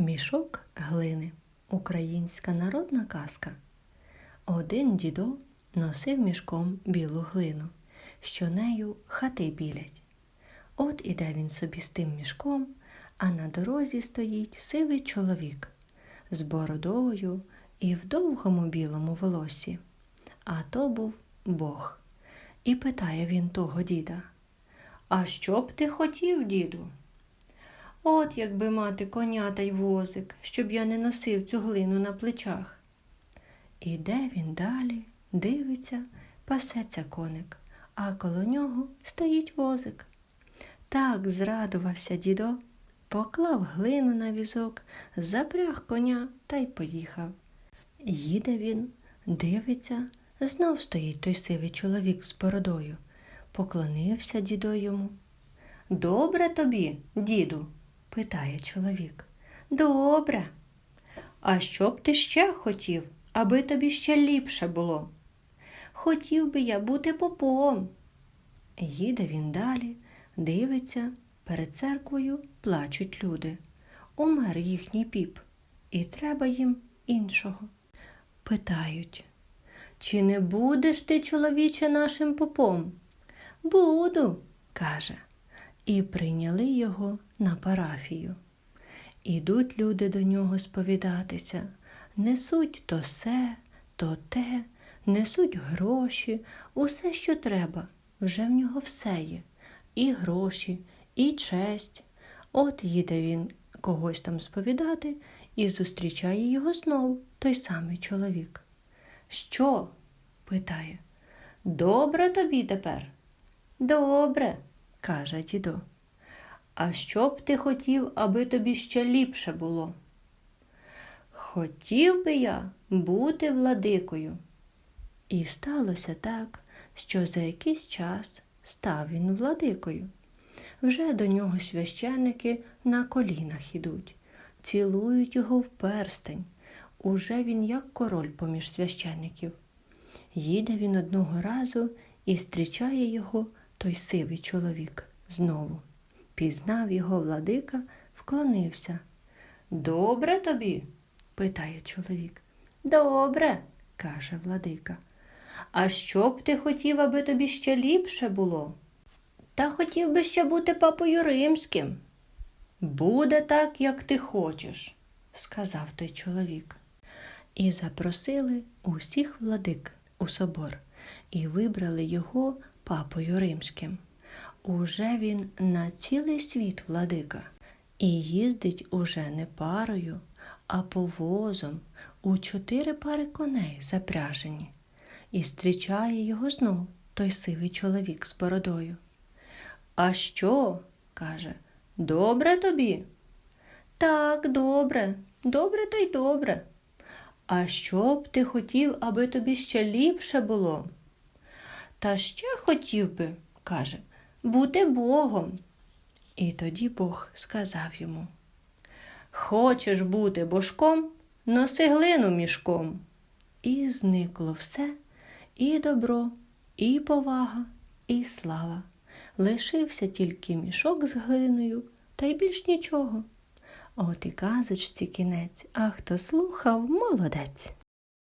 Мішок глини. Українська народна казка. Один дідо носив мішком білу глину, що нею хати білять. От іде він собі з тим мішком, а на дорозі стоїть сивий чоловік з бородою і в довгому білому волосі. А то був Бог. І питає він того діда: А що б ти хотів, діду? От якби мати коня та й возик, щоб я не носив цю глину на плечах. Іде він далі, дивиться, пасеться коник, а коло нього стоїть возик. Так зрадувався дідо, поклав глину на візок, запряг коня та й поїхав. Їде він, дивиться, знов стоїть той сивий чоловік з бородою. Поклонився дідо йому. Добре тобі, діду? Питає чоловік. Добре. А що б ти ще хотів, аби тобі ще ліпше було? Хотів би я бути попом. Їде він далі, дивиться, перед церквою плачуть люди. Умер їхній піп, і треба їм іншого. Питають, чи не будеш ти, чоловіче, нашим попом? Буду, каже і прийняли його на парафію. Ідуть люди до нього сповідатися, несуть то се, то те, несуть гроші, усе, що треба, вже в нього все є. І гроші, і честь. От їде він когось там сповідати і зустрічає його знов той самий чоловік. Що? питає. Добре тобі тепер? Добре каже дідо. А що б ти хотів, аби тобі ще ліпше було? Хотів би я бути владикою. І сталося так, що за якийсь час став він владикою. Вже до нього священики на колінах ідуть, цілують його в перстень. Уже він як король поміж священників. Їде він одного разу і зустрічає його той сивий чоловік знову. Пізнав його владика, вклонився. Добре тобі? питає чоловік. Добре, каже владика. А що б ти хотів, аби тобі ще ліпше було? Та хотів би ще бути папою римським. Буде так, як ти хочеш, сказав той чоловік. І запросили усіх владик у собор і вибрали його папою римським. Уже він на цілий світ владика і їздить уже не парою, а повозом у чотири пари коней запряжені, і зустрічає його знов той сивий чоловік з бородою. А що? каже, добре тобі? Так, добре, добре та й добре. А що б ти хотів, аби тобі ще ліпше було? Та ще хотів би, каже, бути Богом. І тоді Бог сказав йому Хочеш бути божком, носи глину мішком. І зникло все і добро, і повага, і слава. Лишився тільки мішок з глиною, та й більш нічого. От і казочці кінець, а хто слухав, молодець.